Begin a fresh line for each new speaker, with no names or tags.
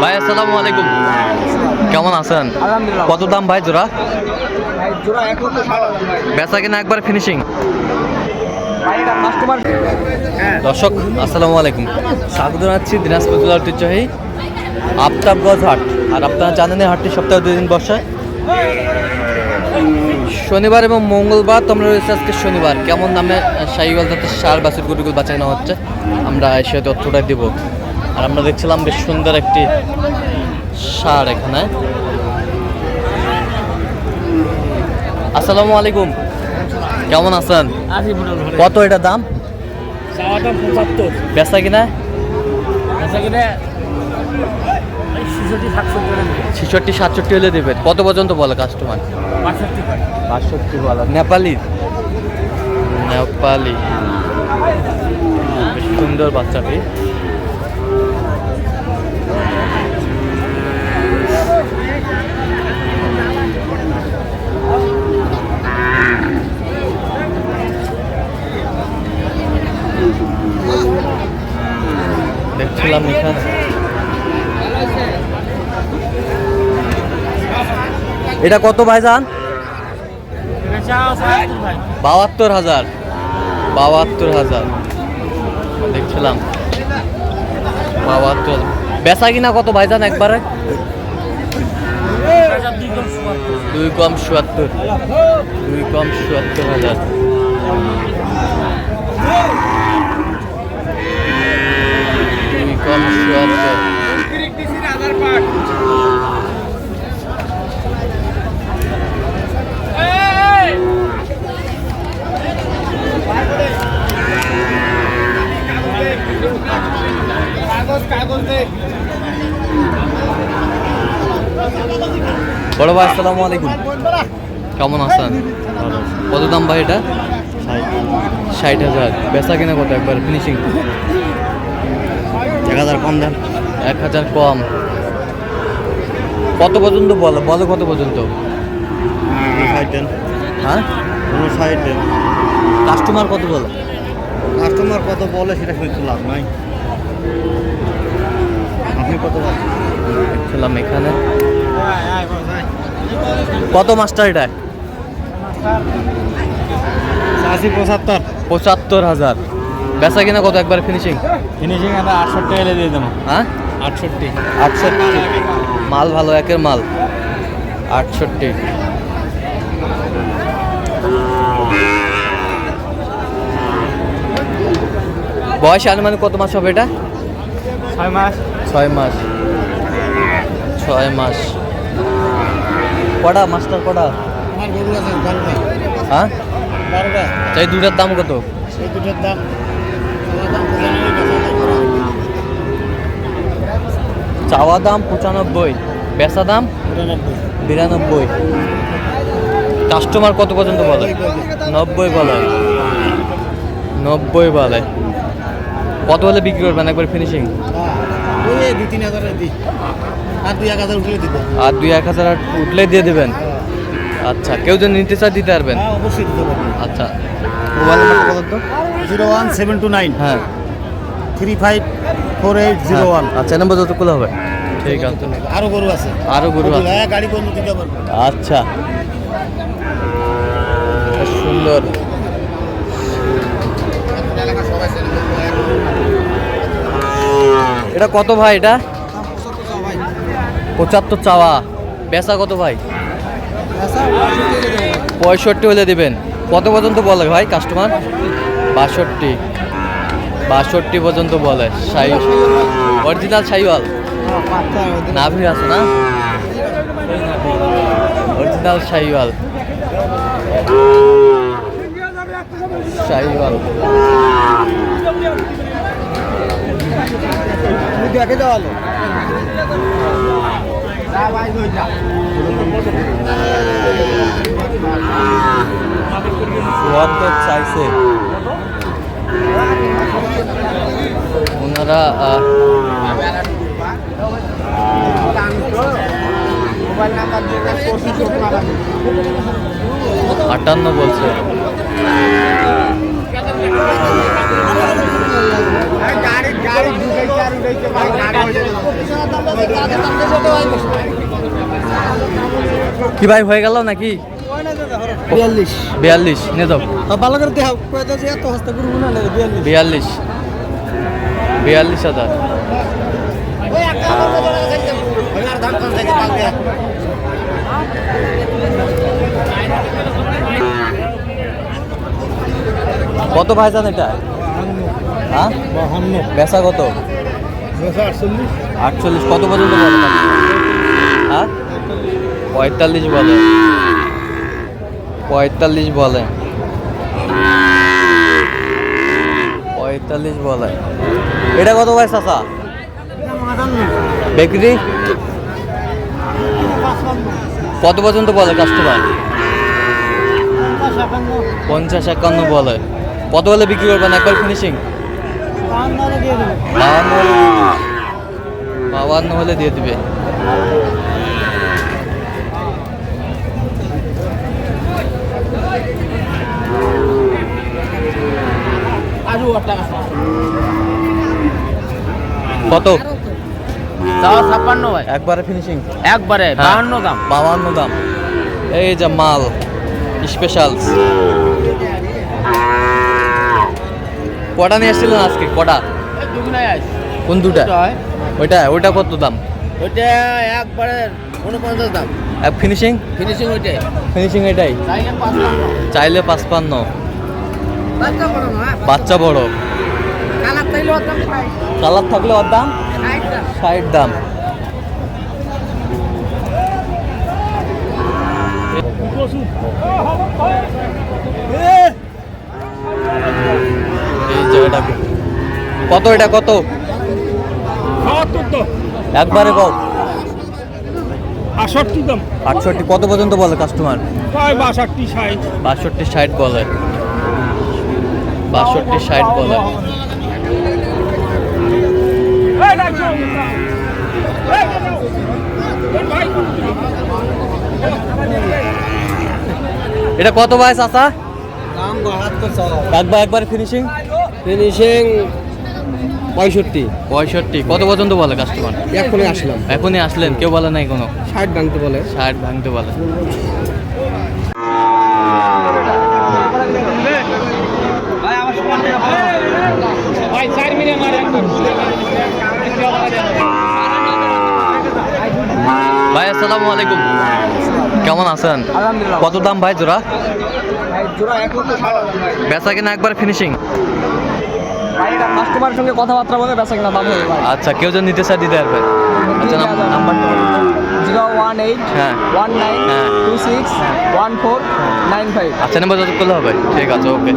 ভাই আসসালামু আলাইকুম। কেমন আছেন? কত দাম ভাই জোড়া? বেচা কিনা একবার ফিনিশিং দর্শক আসসালামু আলাইকুম। স্বাগত জানাচ্ছি দিনাজপুর জেলার ঐতিহ্যবাহী আফতাবগঞ্জ হাট। আর আপনারা জানেন এই হাটটি সপ্তাহে দুই দিন বসে। শনিবার এবং মঙ্গলবার তোমরা রয়েছে আজকে শনিবার। কেমন নামে সাইগল যাতে সার বাছুর গুটিগুলো বাঁচাই নেওয়া হচ্ছে আমরা সে তথ্যটা দিব। আর আমরা দেখছিলাম বেশ সুন্দর একটি সার এখানে। আসসালামু আলাইকুম। কেমন আছেন? কত এটা দাম? বেচা কিনা?
বেচা কিনে ছেষট্টি সাতষট্টি করে দেবে।
সাতষট্টি হলে দেবেন কত পর্যন্ত বলে কাস্টমার
বাষট্টি করে
বাষট্টি নেপালি? নেপালি। বেশ সুন্দর বাচ্চাটি। দেখছিলাম এখানে। এটা কত
ভাই যান
বাহাত্তর হাজার। বাহাত্তর হাজার। দেখছিলাম। বাহাত্তর। বেচা কিনা কত ভাই যান একবারে? দুই কম চুয়াত্তর। দুই কম চুয়াত্তর হাজার দুই কম চুয়াত্তর বড় ভাই আসসালামু আলাইকুম। কেমন আছেন? কত দাম ভাই এটা? ষাট হাজার। বেচা কিনা কত একবার ফিনিশিং
এক হাজার কম দেন।
এক হাজার কম। কত পর্যন্ত বলো? বলো কত পর্যন্ত? হ্যাঁ? কাস্টমার কত বলে?
কাস্টমার কত বলে সেটা শুনতে লাভ নাই। আপনি কত বলেন?
এখানে। কত মাস্টার এটা?
আশি পঁচাত্তর।
পঁচাত্তর হাজার। বেচা কিনা কত একবার ফিনিশিং
ফিনিশিং আমরা আটষট্টি এলে দিয়ে দেবো।
হ্যাঁ?
আটষট্টি।
আটষট্টি। মাল ভালো একের মাল। আটষট্টি। বয়স আনুমানিক কত মাস হবে এটা?
ছয় মাস।
ছয় মাস। ছয় মাস। কটা? মাস্টার কটা?
আমার গরু আছে বারোটা।
হ্যাঁ?
বারোটা।
তাই দুটার দাম কত?
সেই দুটোর দাম চাওয়া দাম পঁচানব্বই
বেচা দাম? বিরানব্বই। কাস্টমার কত পর্যন্ত বলে? নব্বই বলে। নব্বই বলে। কত হলে বিক্রি করবেন? একবার ফিনিশিং
আর দুই এক হাজার উঠলে দিব।
আর দুই এক হাজার উঠলে দিয়ে দেবেন? আচ্ছা কেউ যদি নিতে চায় দিতে পারবেন?
হ্যাঁ অবশ্যই দিতে পারব।
আচ্ছা। মোবাইল নাম্বার কত
zero one seven two nine.
হ্যাঁ।
Three five four eight zero one.
আচ্ছা নম্বর যতগুলো হবে? ঠিক আছে।
আরও গরু আছে।
আরও গরু আছে।
হ্যাঁ গাড়ি বন্ধ দিতে পারব।
আচ্ছা। সুন্দর। এটা কত ভাই এটা? পঁচাত্তর চাওয়া বেচা কত ভাই? পঁয়ষট্টি হলে দেবেন। কত পর্যন্ত বলে ভাই কাস্টমার বাষট্টি। বাষট্টি পর্যন্ত বলে সাই অরিজিনাল সাইওয়াল? নাভি আছে না? অরিজিনাল শাহিওয়াল শাহিওয়াল
দেখে
চুয়াত্তর চাইছে? ওনারা আটান্ন বলছে। কি ভাই হয়ে গেল নাকি?
বিয়াল্লিশ।
বিয়াল্লিশ নিয়ে যাও।
ভালো করে দেখাও। এত হস্তা করব না না বিয়াল্লিশ।
বিয়াল্লিশ। হাজার। কত ভাইজান এটা? হ্যাঁ? বেচা কত?
আটচল্লিশ।
কত পর্যন্ত বলে হ্যাঁ? পঁয়তাল্লিশ বলে। পঁয়তাল্লিশ বলে। পঁয়তাল্লিশ বলে। এটা কত ভাই চাচা? বেকরি? কত পর্যন্ত বলে কাস্টমার পঞ্চাশ একান্ন বলে। কত বলে বিক্রি করবেন একবার ফিনিশিং বাহান্ন হলে দিয়ে দিবে। কত?
ছাপ্পান্ন ভাই।
একবারে ফিনিশিং
একবারে
হ্যাঁ।
বাহান্ন দাম।
বাহান্ন দাম। এই যে মাল স্পেশাল কটা নিয়ে এসেছিলেন আজকে? কটা? কোন দুটা? ওইটা ওইটা কত দাম?
ওইটা একবারে উনপঞ্চাশ দাম।
এক ফিনিশিং
ফিনিশিং ওইটাই।
ফিনিশিং এটাই?
চাইলে পাঁচপান্ন।
বাচ্চা বড়
কালার দাম ষাট
থাকলে ওর দাম?
ষাট দাম।
ষাট এই জায়গাটা। কত এটা কত? একবারে কত
আষট্টি দাম।
আটষট্টি কত পর্যন্ত বলে কাস্টমার
বাষট্টি ষাট।
বাষট্টি ষাট বলে। বাষট্টি ষাট বলে। এটা কত ভাই চাচা?
দাম বাহাত্তর চাওয়া
একবার একবার ফিনিশিং
ফিনিশিং পঁয়ষট্টি।
পঁয়ষট্টি। কত পর্যন্ত বলে কাস্টমার
এখনই আসলাম।
এখনই আসলেন? কেউ বলে নাই কোনো?
ষাট ভাঙতে বলে।
ষাট ভাঙতে বলে।
ভাই
ভাই আসসালামু আলাইকুম। কেমন আছেন? কত দাম ভাই জোড়া? বেচা কিনা একবার ফিনিশিং
কাস্টমারের সঙ্গে কথাবার্তা বলে বেচা কিনা দাম
আচ্ছা কেউ যদি নিতে চায় দিতে পারবে। আচ্ছা নাম- নাম্বারটা
জিরো ওয়ান এইট
হ্যাঁ।
ওয়ান নাইন
হ্যাঁ।
Two six one four nine five.
আচ্ছা নাম্বার যত করলে হবে। ঠিক আছে ওকে।